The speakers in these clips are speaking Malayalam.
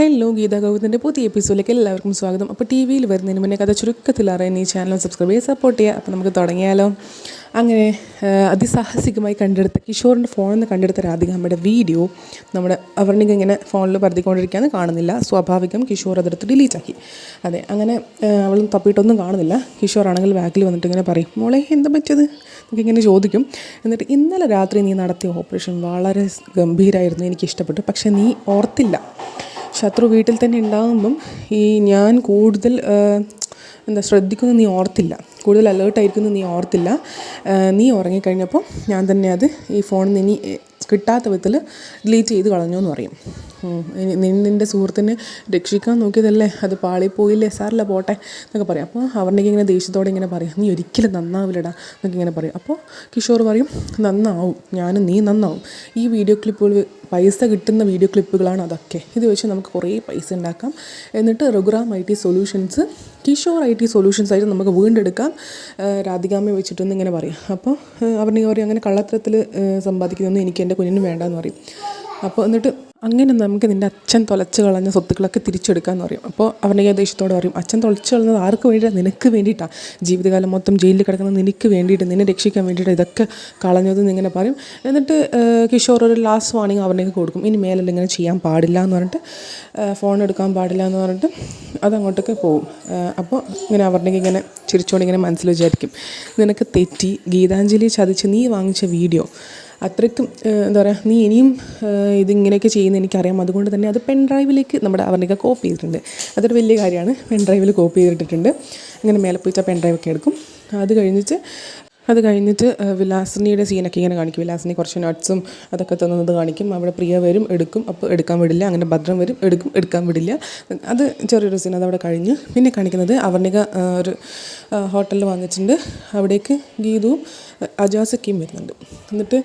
ഹലോ ഗീത ഗൗതത്തിന്റെ പുതിയ എപ്പിസോഡിലേക്ക് എല്ലാവർക്കും സ്വാഗതം. അപ്പോൾ ടി വിയിൽ വരുന്നതിന് മുന്നേ കഥ ചുരുക്കത്തിൽ അറിയാൻ ഈ ചാനൽ സബ്സ്ക്രൈബ് ചെയ്ത് സപ്പോർട്ട് ചെയ്യുക. അപ്പോൾ നമുക്ക് തുടങ്ങിയാലോ. അങ്ങനെ അതിസാഹസികമായി കണ്ടെടുത്ത കിഷോറിന്റെ ഫോണിൽ നിന്ന് കണ്ടെടുത്ത രാധികാമ്മയുടെ വീഡിയോ നമ്മുടെ അവർണിക ഇങ്ങനെ ഫോണിൽ പരതിക്കൊണ്ടിരിക്കുകയാണ്. കാണുന്നില്ല. സ്വാഭാവികം കിഷോർ അതെടുത്ത് ഡിലീറ്റ് ആക്കി. അതെ അങ്ങനെ അവളും തപ്പിയിട്ടൊന്നും കാണുന്നില്ല. കിഷോർ ആണെങ്കിൽ ബാക്കിൽ വന്നിട്ട് ഇങ്ങനെ പറയും മോളെ എന്താ പറ്റിയത്? നമുക്കിങ്ങനെ ചോദിക്കും. എന്നിട്ട് ഇന്നലെ രാത്രി നീ നടത്തിയ ഓപ്പറേഷൻ വളരെ ഗംഭീരമായിരുന്നു എനിക്ക് ഇഷ്ടപ്പെട്ടു പക്ഷേ നീ ഓർത്തില്ല. ശത്രു വീട്ടിൽ തന്നെ ഉണ്ടാകുമ്പം ഈ ഞാൻ കൂടുതൽ എന്താ ശ്രദ്ധിക്കുന്നത് നീ ഓർത്തില്ല. കൂടുതൽ അലേർട്ടായിരിക്കുന്നത് നീ ഓർത്തില്ല. നീ ഉറങ്ങിക്കഴിഞ്ഞപ്പോൾ ഞാൻ തന്നെ അത് ഈ ഫോണിൽ നിന്ന് ഇനി കിട്ടാത്ത വിധത്തിൽ ഡിലീറ്റ് ചെയ്ത് കളഞ്ഞു എന്ന് പറയും. നിന്റെ സുഹൃത്തിനെ രക്ഷിക്കാൻ നോക്കിയതല്ലേ? അത് പാളിപ്പോയില്ലേ? സാറില്ല പോട്ടെ എന്നൊക്കെ പറയും. അപ്പോൾ അവരുടെ ഇങ്ങനെ ദേഷ്യത്തോടെ ഇങ്ങനെ പറയും. നീ ഒരിക്കലും നന്നാവില്ലടാ എന്നൊക്കെ ഇങ്ങനെ പറയും. അപ്പോൾ കിഷോർ പറയും നന്നാവും. ഞാനും നീ നന്നാവും. ഈ വീഡിയോ ക്ലിപ്പുകൾ പൈസ കിട്ടുന്ന വീഡിയോ ക്ലിപ്പുകളാണ് അതൊക്കെ. ഇത് വെച്ച് നമുക്ക് കുറേ പൈസ ഉണ്ടാക്കാം. എന്നിട്ട് Raghuram I T solutions Kishore I T solutions ആയിട്ട് നമുക്ക് വീണ്ടെടുക്കാം. രാധികാമ്മയെ വെച്ചിട്ടൊന്നും ഇങ്ങനെ പറയും. അപ്പോൾ അവരുടെ പറയും അങ്ങനെ കള്ളത്തരത്തിൽ സമ്പാദിക്കുന്നൊന്നും എനിക്ക് എന്റെ കുഞ്ഞിനും വേണ്ടെന്ന് പറയും. അപ്പോൾ എന്നിട്ട് അങ്ങനെ നമുക്ക് നിന്റെ അച്ഛൻ തുലച്ച് കളഞ്ഞ സ്വത്തുക്കളൊക്കെ തിരിച്ചെടുക്കാമെന്ന് പറയും. അപ്പോൾ അവന്റെ ദേഷ്യത്തോടെ പറയും അച്ഛൻ തുളച്ച് കളഞ്ഞത് ആർക്ക് വേണ്ടിയിട്ടാണ് നിനക്ക് വേണ്ടിയിട്ടാണ് ജീവിതകാലം മൊത്തം ജയിലിൽ കിടക്കുന്നത് നിനക്ക് വേണ്ടിയിട്ട് നിന്നെ രക്ഷിക്കാൻ വേണ്ടിയിട്ട് ഇതൊക്കെ കളഞ്ഞതെന്ന് ഇങ്ങനെ പറയും. എന്നിട്ട് കിഷോർ ഒരു ലാസ്റ്റ് വാണിംഗ് അവനേക്ക് കൊടുക്കും. ഇനി മേലല്ല ഇങ്ങനെ ചെയ്യാൻ പാടില്ല എന്ന് പറഞ്ഞിട്ട് ഫോൺ എടുക്കാൻ പാടില്ല എന്ന് പറഞ്ഞിട്ട് അതങ്ങോട്ടൊക്കെ പോകും അപ്പോൾ ഇങ്ങനെ അവരുടെ ഇങ്ങനെ ചിരിച്ചുകൊണ്ട് ഇങ്ങനെ മനസ്സിൽ വിചാരിക്കും നിനക്ക് തെറ്റി ഗീതാഞ്ജലി ചതിച്ച് നീ വാങ്ങിച്ച വീഡിയോ അത്രയ്ക്കും എന്താ പറയുക നീ ഇനിയും ഇതിങ്ങനെയൊക്കെ ചെയ്യുന്ന എനിക്കറിയാം. അതുകൊണ്ട് തന്നെ അത് പെൻ ഡ്രൈവിലേക്ക് നമ്മുടെ അവരുടെയൊക്കെ കോപ്പി ചെയ്തിട്ടുണ്ട്. അതൊരു വലിയ കാര്യമാണ്. പെൻ ഡ്രൈവിൽ കോപ്പി ചെയ്തിട്ടിട്ടുണ്ട്. അങ്ങനെ മേലെ പോയിട്ട് പെൻ ഡ്രൈവൊക്കെ എടുക്കും. അത് കഴിഞ്ഞിട്ട് അത് കഴിഞ്ഞിട്ട് വിലാസിനിയുടെ സീനൊക്കെ ഇങ്ങനെ കാണിക്കും. വിലാസിനി കുറച്ച് നട്ട്സും അതൊക്കെ തന്നത് കാണിക്കും. അവിടെ പ്രിയ വരും എടുക്കും. അപ്പോൾ എടുക്കാൻ വിടില്ല. അങ്ങനെ ഭദ്രം വരും എടുക്കും എടുക്കാൻ വിടില്ല. അത് ചെറിയൊരു സീൻ അത് അവിടെ കഴിഞ്ഞു പിന്നെ കാണിക്കുന്നത് അവർണിക ഒരു ഹോട്ടലിൽ വന്നിട്ടുണ്ട്. അവിടേക്ക് ഗീതുവും അജാസൊക്കെയും വരുന്നുണ്ട്. എന്നിട്ട്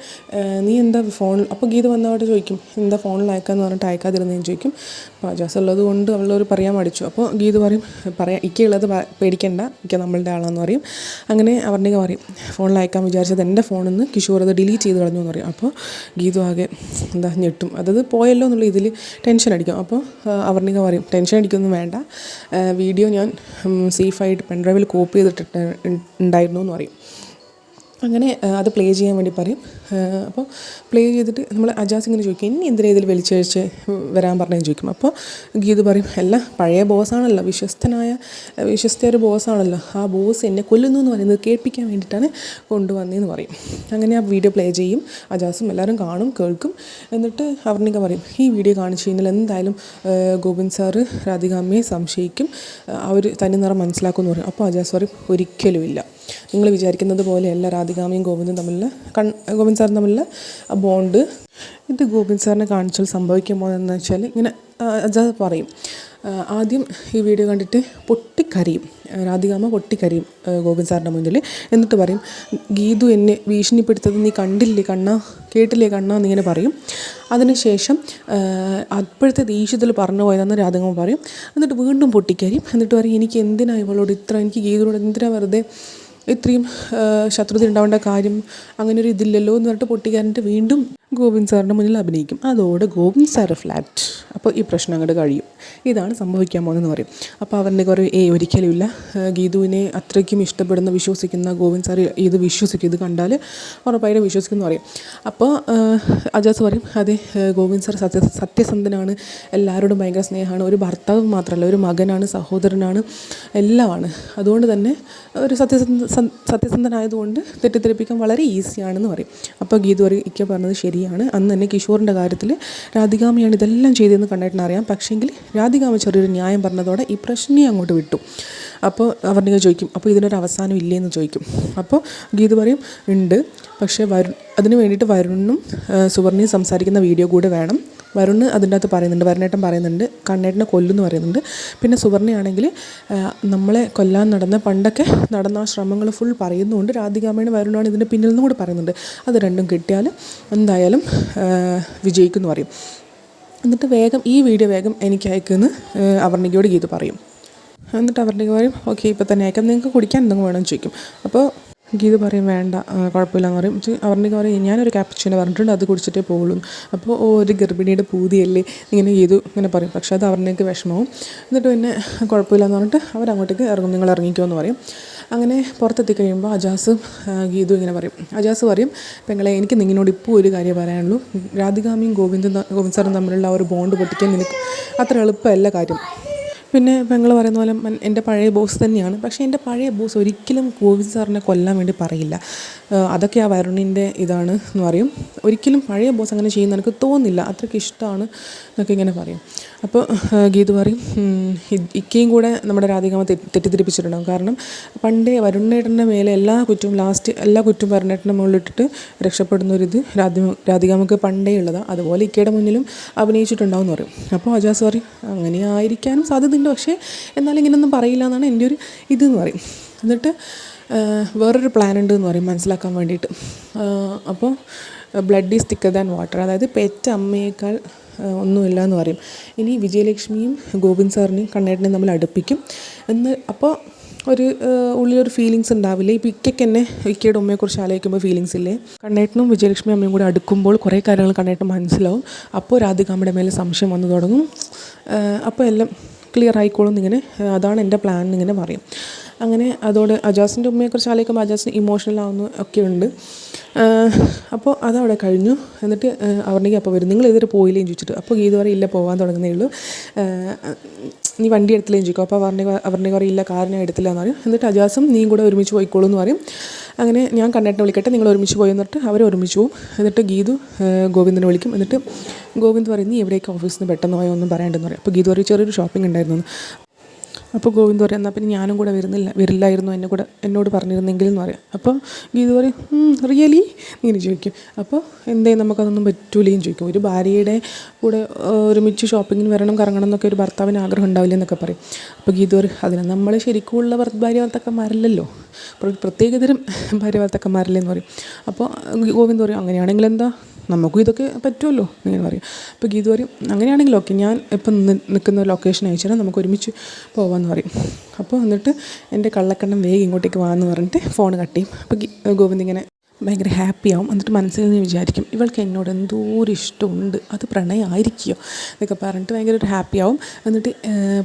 നീ എന്താ ഫോൺ അപ്പോൾ ഗീത വന്നവിടെ ചോദിക്കും എന്താ ഫോണിൽ അയക്കാന്ന് പറഞ്ഞിട്ട് അയക്കാതിരുന്നതെന്ന് ചോദിക്കും. അപ്പോൾ അജാസ് ഉള്ളത് കൊണ്ട് അവളൊരു പറയാൻ മടിച്ചു. അപ്പോൾ ഗീത പറയും പറയാം ഇക്കുള്ളത് ഉള്ളത് പേടിക്കണ്ട. ഇക്ക നമ്മളുടെ ആളാന്ന് പറയും. അങ്ങനെ അവരുടെ പറയും ഫോണിൽ അയക്കാൻ വിചാരിച്ചത് എന്റെ ഫോണിൽ നിന്ന് കിഷോർ അത് ഡിലീറ്റ് ചെയ്ത് കളഞ്ഞു എന്ന് പറയും. അപ്പോൾ ഗീതു ആകെ എന്താ ഞെട്ടും. അതായത് പോയല്ലോ എന്നുള്ള ഇതിൽ ടെൻഷൻ അടിക്കും. അപ്പോൾ അവർണിക പറയും ടെൻഷൻ അടിക്കൊന്നും വേണ്ട. വീഡിയോ ഞാൻ സേഫായിട്ട് പെൻഡ്രൈവിൽ കോപ്പി ചെയ്തിട്ട് ഉണ്ടായിരുന്നു എന്ന് പറയും. അങ്ങനെ അത് പ്ലേ ചെയ്യാൻ വേണ്ടി പറയും. അപ്പോൾ പ്ലേ ചെയ്തിട്ട് നമ്മൾ അജാസ് ഇങ്ങനെ ചോദിക്കും ഇനി എന്തിനാ ഇതിൽ വലിച്ചഴിച്ച് വരാൻ പറഞ്ഞു ചോദിക്കും. അപ്പോൾ ഗീത് പറയും അല്ല പഴയ ബോസാണല്ലോ വിശ്വസ്തനായ വിശ്വസ്ത ഒരു ബോസാണല്ലോ ആ ബോസ് എന്നെ കൊല്ലുന്നു എന്ന് പറയുന്നത് കേൾപ്പിക്കാൻ വേണ്ടിയിട്ടാണ് കൊണ്ടുവന്നതെന്ന് പറയും. അങ്ങനെ ആ വീഡിയോ പ്ലേ ചെയ്യും. അജാസും എല്ലാവരും കാണും കേൾക്കും. എന്നിട്ട് അവർണിക പറയും ഈ വീഡിയോ കാണിച്ചു കഴിഞ്ഞാൽ എന്തായാലും ഗോവിന്ദ് സാറ് രാധികാമ്മയെ സംശയിക്കും. അവർ തന്നെ നിറം മനസ്സിലാക്കുമെന്ന് പറയും. അപ്പോൾ അജാസ് പറയും ഒരിക്കലുമില്ല. നിങ്ങൾ വിചാരിക്കുന്നത് പോലെയല്ല രാധികാമയും ഗോവിന്ദും തമ്മിലുള്ള കൺ ഗോവിന്ദ് സാറും തമ്മിലുള്ള ബോണ്ട്. ഇത് ഗോവിന്ദ് സാറിനെ കാണിച്ചാൽ സംഭവിക്കുമ്പോൾ എന്ന് വെച്ചാൽ ഇങ്ങനെ അജാദ് പറയും. ആദ്യം ഈ വീഡിയോ കണ്ടിട്ട് പൊട്ടിക്കരയും. രാധികാമ പൊട്ടിക്കരയും ഗോവിന്ദ് സാറിന്റെ മുന്നിൽ. എന്നിട്ട് പറയും ഗീതു എന്നെ ഭീഷണിപ്പെടുത്തത് നീ കണ്ടില്ലേ കണ്ണ? കേട്ടില്ലേ കണ്ണ? എന്നിങ്ങനെ പറയും. അതിനുശേഷം അപ്പോഴത്തെ ദേഷ്യത്തിൽ പറഞ്ഞു പോയതെന്ന് രാധികാമ പറയും. എന്നിട്ട് വീണ്ടും പൊട്ടിക്കരയും. എന്നിട്ട് പറയും എനിക്ക് എന്തിനാണ് ഇവളോട് ഇത്ര എനിക്ക് ഗീതുവിനോട് എന്തിനാണ് വെറുതെ ഇത്രയും ശത്രുത ഉണ്ടാവേണ്ട കാര്യം അങ്ങനെ ഒരു ഇതില്ലല്ലോ എന്ന് പറഞ്ഞിട്ട് പൊട്ടിക്കാരന്റെ വീണ്ടും ഗോവിന്ദ് സാറിന്റെ മുന്നിൽ അഭിനയിക്കും. അതോടെ ഗോവിന്ദ് സാറ് ഫ്ലാറ്റ് അപ്പോൾ ഈ പ്രശ്നം അങ്ങോട്ട് കഴിയും. ഇതാണ് സംഭവിക്കാൻ പോകുന്നതെന്ന് പറയും. അപ്പോൾ അവരുടെ കുറേ ഏ ഒരിക്കലുമില്ല ഗീതുവിനെ അത്രയ്ക്കും ഇഷ്ടപ്പെടുന്ന വിശ്വസിക്കുന്ന ഗോവിന്ദ് സാർ ഇത് വിശ്വസിക്കും. ഇത് കണ്ടാൽ ഉറപ്പായിട്ട് വിശ്വസിക്കുന്നു പറയും. അപ്പോൾ അജാസ് പറയും അതെ ഗോവിന്ദ് സാർ സത്യ സത്യസന്ധനാണ്. എല്ലാവരോടും ഭയങ്കര സ്നേഹമാണ്. ഒരു ഭർത്താവ് മാത്രമല്ല ഒരു മകനാണ് സഹോദരനാണ് എല്ലാമാണ്. അതുകൊണ്ട് തന്നെ ഒരു സത്യസന്ധ സത്യസന്ധനായതുകൊണ്ട് തെറ്റിദ്ധരിപ്പിക്കാൻ വളരെ ഈസിയാണെന്ന് പറയും. അപ്പോൾ ഗീതു പറയും ഇക്ക പറഞ്ഞത് ശരിയാണ് അന്ന് തന്നെ കിഷോറിന്റെ കാര്യത്തിൽ രാധികാമയാണ് ഇതെല്ലാം ചെയ്തതെന്ന് കണ്ടിട്ട് അറിയാം. പക്ഷേങ്കിൽ രാധികാമ ചെറിയൊരു ന്യായം പറഞ്ഞതോടെ ഈ പ്രശ്നം അങ്ങോട്ട് വിട്ടു. അപ്പോൾ അവരുടെ ചോദിക്കും അപ്പോൾ ഇതിനൊരു അവസാനം ഇല്ലേ എന്ന് ചോദിക്കും. അപ്പോൾ ഗീത പറയും ഉണ്ട്. പക്ഷേ വരു അതിന് വേണ്ടിയിട്ട് വരുണും സുവർണയും സംസാരിക്കുന്ന വീഡിയോ കൂടെ വേണം. വരുൺ അതിന്റെ അകത്ത് പറയുന്നുണ്ട് വരുണേട്ടൻ പറയുന്നുണ്ട് കണ്ണേട്ടനെ കൊല്ലുന്നു പറയുന്നുണ്ട്. പിന്നെ സുവർണയാണെങ്കിൽ നമ്മളെ കൊല്ലാൻ നടന്ന പണ്ടൊക്കെ നടന്ന ആ ശ്രമങ്ങൾ ഫുൾ പറയുന്നുണ്ട്. രാധികാമേണ് വരുണാണ് ഇതിന്റെ പിന്നിൽ നിന്നും കൂടെ പറയുന്നുണ്ട്. അത് രണ്ടും കിട്ടിയാൽ എന്തായാലും വിജയിക്കുന്നു പറയും. എന്നിട്ട് വേഗം ഈ വീഡിയോ വേഗം എനിക്ക് അയക്കുമെന്ന് അവർണികയോട് ഗീത് പറയും. എന്നിട്ട് അവരുടെ പറയും ഓക്കെ ഇപ്പോൾ തന്നെ അയക്കാം. നിങ്ങൾക്ക് കുടിക്കാൻ എന്തെങ്കിലും വേണമെന്ന് ചോദിക്കും. അപ്പോൾ ഗീത പറയും വേണ്ട കുഴപ്പമില്ലെന്ന് പറയും. അവരുടെ പറയും ഞാനൊരു ക്യാപ്ച്ചിനെ പറഞ്ഞിട്ടുണ്ട് അത് കുടിച്ചിട്ടേ പോകുള്ളൂ അപ്പോൾ ഓ ഒരു ഗർഭിണിയുടെ പൂതിയല്ലേ? ഇങ്ങനെ ചെയ്തു ഇങ്ങനെ പറയും. പക്ഷേ അത് അവരുടെയൊക്കെ വിഷമവും. എന്നിട്ട് പിന്നെ കുഴപ്പമില്ലെന്ന് പറഞ്ഞിട്ട് അവരങ്ങോട്ടേക്ക് ഇറങ്ങും. നിങ്ങൾ ഇറങ്ങിക്കോ എന്ന് പറയും. അങ്ങനെ പുറത്തെത്തി കഴിയുമ്പോൾ അജാസ് ഗീതു ഇങ്ങനെ പറയും. അജാസ് പറയും പെങ്ങളെ എനിക്ക് നിങ്ങളോട് ഇപ്പോൾ ഒരു കാര്യം പറയാനുള്ളൂ. രാധികാമിയും ഗോവിന്ദും ഗോവിന്ദ് സാറും തമ്മിലുള്ള ആ ഒരു ബോണ്ട് പൊട്ടിക്കാൻ നിനക്ക് അത്ര എളുപ്പമല്ല കാര്യം. പിന്നെ പെങ്ങൾ പറയുന്ന പോലെ എന്റെ പഴയ ബോസ് തന്നെയാണ്. പക്ഷേ എന്റെ പഴയ ബോസ് ഒരിക്കലും ഗോവിന്ദ് സാറിനെ കൊല്ലാൻ വേണ്ടി പറയില്ല. അതൊക്കെ ആ വരുണിന്റെ ഇതാണ് എന്ന് പറയും. ഒരിക്കലും പഴയ ബോസ് അങ്ങനെ ചെയ്യുന്ന എനിക്ക് തോന്നുന്നില്ല. അത്രയ്ക്ക് ഇഷ്ടമാണ് എന്നൊക്കെ ഇങ്ങനെ പറയും. അപ്പോൾ ഗീതു പറയും ഇക്കയും കൂടെ നമ്മുടെ രാധികാമ തെറ്റി തെറ്റിദ്ധരിപ്പിച്ചിട്ടുണ്ടാകും കാരണം പണ്ടേ വരുണേട്ടന്റെ മേലെ എല്ലാ കുറ്റവും ലാസ്റ്റ് എല്ലാ കുറ്റവും വരുണേട്ടന്റെ മുകളിലിട്ടിട്ട് രക്ഷപ്പെടുന്ന ഒരു ഇത് രാധിക രാധികാമക്ക് പണ്ടേ ഉള്ളതാണ് അതുപോലെ ഇക്കയുടെ മുന്നിലും അഭിനയിച്ചിട്ടുണ്ടാവും എന്ന് പറയും. അപ്പോൾ അജാസ് പറയും അങ്ങനെ ആയിരിക്കാനും സാധ്യതയുണ്ട് പക്ഷേ എന്നാലും ഇങ്ങനെയൊന്നും പറയില്ല എന്നാണ് എന്റെ ഒരു ഇതെന്ന് പറയും. എന്നിട്ട് വേറൊരു പ്ലാൻ ഉണ്ട് എന്ന് പറയും മനസ്സിലാക്കാൻ വേണ്ടിയിട്ട്. അപ്പോൾ blood is thicker than water അതായത് പെറ്റ അമ്മയേക്കാൾ ഒന്നുമില്ല എന്ന് പറയും. ഇനി വിജയലക്ഷ്മിയും ഗോവിന്ദ് സാറിനെയും കണ്ണേട്ടനെയും നമ്മൾ അടുപ്പിക്കും. എന്ന് അപ്പോൾ ഒരു ഉള്ളിലൊരു ഫീലിങ്സ് ഉണ്ടാവില്ല? ഇപ്പോൾ ഇക്കയ്ക്ക് തന്നെ ഇക്കയുടെ ഉമ്മയെക്കുറിച്ച് ആലോചിക്കുമ്പോൾ ഫീലിങ്സ് ഇല്ലേ? കണ്ണേട്ടനും വിജയലക്ഷ്മി അമ്മയും കൂടെ അടുക്കുമ്പോൾ കുറേ കാര്യങ്ങൾ കണ്ണേട്ടൻ മനസ്സിലാവും. അപ്പോൾ രാധികാമ്മയുടെ മേലെ സംശയം വന്നു തുടങ്ങും. അപ്പോൾ എല്ലാം ക്ലിയർ ആയിക്കോളും ഇങ്ങനെ അതാണ് എന്റെ പ്ലാൻ എന്നിങ്ങനെ പറയും. അങ്ങനെ അതോട് അജാസിന്റെ ഉമ്മയെക്കുറിച്ച് ആലോചിക്കുമ്പോൾ അജാസിന് ഇമോഷണൽ ആവുന്നു ഒക്കെ ഉണ്ട്. അപ്പോൾ അതവിടെ കഴിഞ്ഞു. എന്നിട്ട് അവരുടെ അപ്പോൾ വരും. നിങ്ങൾ ഇതുവരെ പോയില്ലേന്ന് ചോദിച്ചിട്ട്. അപ്പോൾ ഗീത പറയും ഇല്ല പോകാൻ തുടങ്ങുന്നേ ഉള്ളൂ. നീ വണ്ടി എടുത്തില്ലേന്ന് ചോദിക്കും. അപ്പോൾ അവരുടെ അവരുടെ പറയും ഇല്ല കാറിനെ എടുത്തില്ല എന്ന് പറയും. എന്നിട്ട് അജാസും നീ കൂടെ ഒരുമിച്ച് പോയിക്കോളൂ എന്ന് പറയും. അങ്ങനെ ഞാൻ കണ്ണേട്ടനെ വിളിക്കട്ടെ. നിങ്ങൾ ഒരുമിച്ച് പോയി എന്നിട്ട് അവർ ഒരുമിച്ച് പോകും എന്നിട്ട് ഗീതു ഗോവിന്ദനെ വിളിക്കും. എന്നിട്ട് ഗോവിന്ദ് പറയും നീ എവിടേക്ക് ഓഫീസിൽ നിന്ന് പെട്ടെന്ന് പോയോ? ഒന്നും പറയണ്ടെന്ന് പറയും. അപ്പോൾ ഗീതു പറയും ചെറിയൊരു ഷോപ്പിംഗ് ഉണ്ടായിരുന്നു. അപ്പോൾ ഗോവിന്ദ് പറയും എന്നാൽ പിന്നെ ഞാനും കൂടെ വരുന്നില്ല വരില്ലായിരുന്നു എന്നെ കൂടെ എന്നോട് പറഞ്ഞിരുന്നെങ്കിൽ എന്ന് പറയാം. അപ്പോൾ ഗീത പറയും റിയലി? ഇങ്ങനെ ചോദിക്കും. അപ്പോൾ എന്തേ നമുക്കതൊന്നും പറ്റൂലേയും ചോദിക്കും. ഒരു ഭാര്യയുടെ കൂടെ ഒരുമിച്ച് ഷോപ്പിങ്ങിന് വരണം കറങ്ങണം എന്നൊക്കെ ഒരു ഭർത്താവിന് ആഗ്രഹം ഉണ്ടാവില്ല എന്നൊക്കെ പറയും. അപ്പോൾ ഗീത പറയും അതിന് നമ്മൾ ശരിക്കുമുള്ള ഉള്ള ഭാര്യ ഭർത്താക്കന്മാരല്ലല്ലോ പ്ര- പ്രത്യേകതരം ഭാര്യ ഭർത്താക്കന്മാരല്ലേ എന്ന് പറയും. അപ്പോൾ ഗോവിന്ദ് പറയും അങ്ങനെയാണെങ്കിൽ എന്താ? നമുക്കും ഇതൊക്കെ പറ്റുമല്ലോ ഇങ്ങനെ പറയും. അപ്പോൾ ഗീത പറയും അങ്ങനെയാണെങ്കിൽ ഓക്കെ ഞാൻ ഇപ്പം നിൽക്കുന്ന ലൊക്കേഷൻ അയച്ചു തരാം നമുക്ക് ഒരുമിച്ച് പോവാമെന്ന് പറയും. അപ്പോൾ എന്നിട്ട് എന്റെ കള്ളക്കണ്ണം വേഗം ഇങ്ങോട്ടേക്ക് വാന്ന് പറഞ്ഞിട്ട് ഫോൺ കട്ട് ചെയ്യും. അപ്പോൾ ഗോവിന്ദ് ഇങ്ങനെ ഭയങ്കര ഹാപ്പി ആവും. എന്നിട്ട് മനസ്സിൽ നിന്ന് വിചാരിക്കും ഇവൾക്ക് എന്നോട് എന്തോ ഒരു ഇഷ്ടമുണ്ട്. അത് പ്രണയമായിരിക്കുമോ എന്നൊക്കെ പറഞ്ഞിട്ട് ഭയങ്കര ഒരു ഹാപ്പി ആവും. എന്നിട്ട്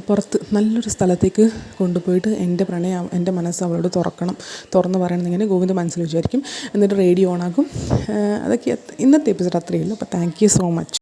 പുറത്ത് നല്ലൊരു സ്ഥലത്തേക്ക് കൊണ്ടുപോയിട്ട് എന്റെ പ്രണയം എന്റെ മനസ്സ് അവളോട് തുറക്കണം. തുറന്ന് പറയണം ഗോവിന്ദ് മനസ്സിൽ വിചാരിക്കും. എന്നിട്ട് റേഡിയോ ഓണാക്കും അതൊക്കെ ഇന്നത്തെ എപ്പിസോഡ് അത്രയേ ഉള്ളൂ. അപ്പോൾ താങ്ക് യു സോ മച്ച്